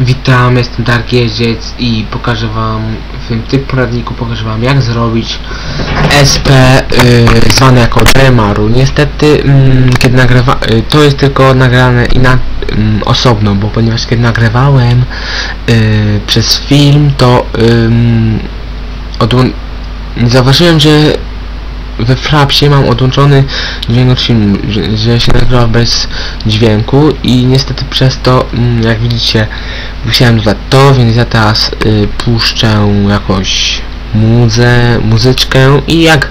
Witam, jestem Dark Jeździec i pokażę wam w tym typ poradniku pokażę wam jak zrobić SP y, zwane jako DMR-u. Niestety mm, kiedy nagrywa y, to jest tylko nagrane ina ym, osobno, bo ponieważ kiedy nagrywałem y, przez film to ym, odłą- zauważyłem, że we Frapsie mam odłączony dźwięk że się nagrywa bez dźwięku i niestety przez to, mm, jak widzicie, musiałem dodać to, więc ja teraz y, puszczę jakąś muzę, muzyczkę i jak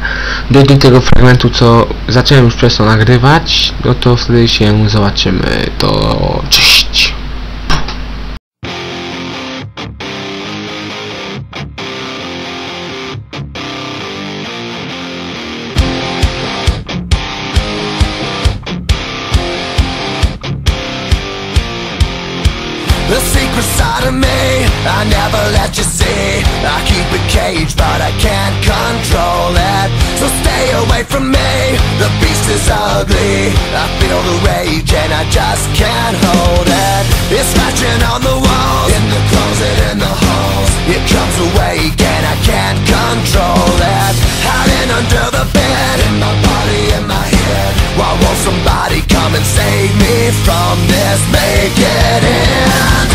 dojdę do tego fragmentu, co zacząłem już przez to nagrywać, no to wtedy się zobaczymy. To The secret side of me, I never let you see. I keep it caged, but I can't control it. So stay away from me, the beast is ugly. I feel the rage and I just can't hold won't somebody come and save me from this? Make it end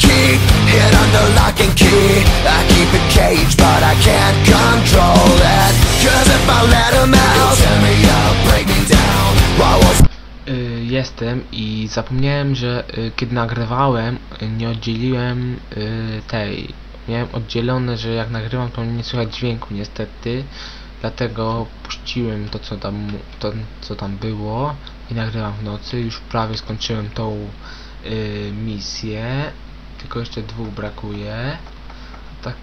keep Hid under lock and key. I keep it caged but I can't control it. Cause if I let him out tear me up, break me down. Y, jestem i zapomniałem, że y, kiedy nagrywałem nie oddzieliłem y, tej. Miałem oddzielone, że jak nagrywam to nie słychać dźwięku niestety. Dlatego puściłem to co tam to co tam było i nagrywam w nocy. Już prawie skończyłem tą y, misję tylko jeszcze dwóch brakuje tak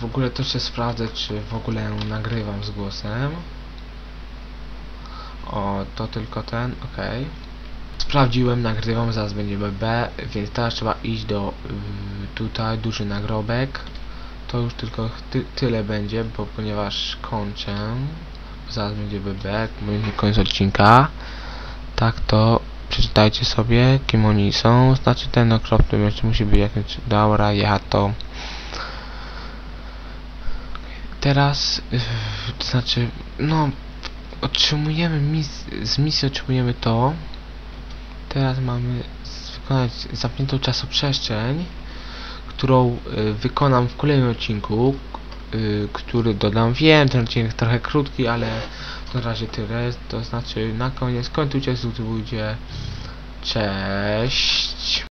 w ogóle to się sprawdzę czy w ogóle nagrywam z głosem o, to tylko ten, okej. Sprawdziłem, nagrywam, zaraz będzie BB, więc teraz trzeba iść do y, tutaj, duży nagrobek. To już tylko ty, tyle będzie, bo ponieważ kończę, zaraz będzie BB, będzie koniec odcinka. Tak to przeczytajcie sobie, kim oni są, znaczy ten okropny jeszcze musi być jakimś, dobra, ja to... Teraz, yy, to znaczy, no, otrzymujemy mis z misji otrzymujemy to. Teraz mamy wykonać zamkniętą czasoprzestrzeń którą y, wykonam w kolejnym odcinku y, który dodam. Wiem ten odcinek trochę krótki ale na razie tyle. To znaczy na koniec kończujcie subskrybujcie cześć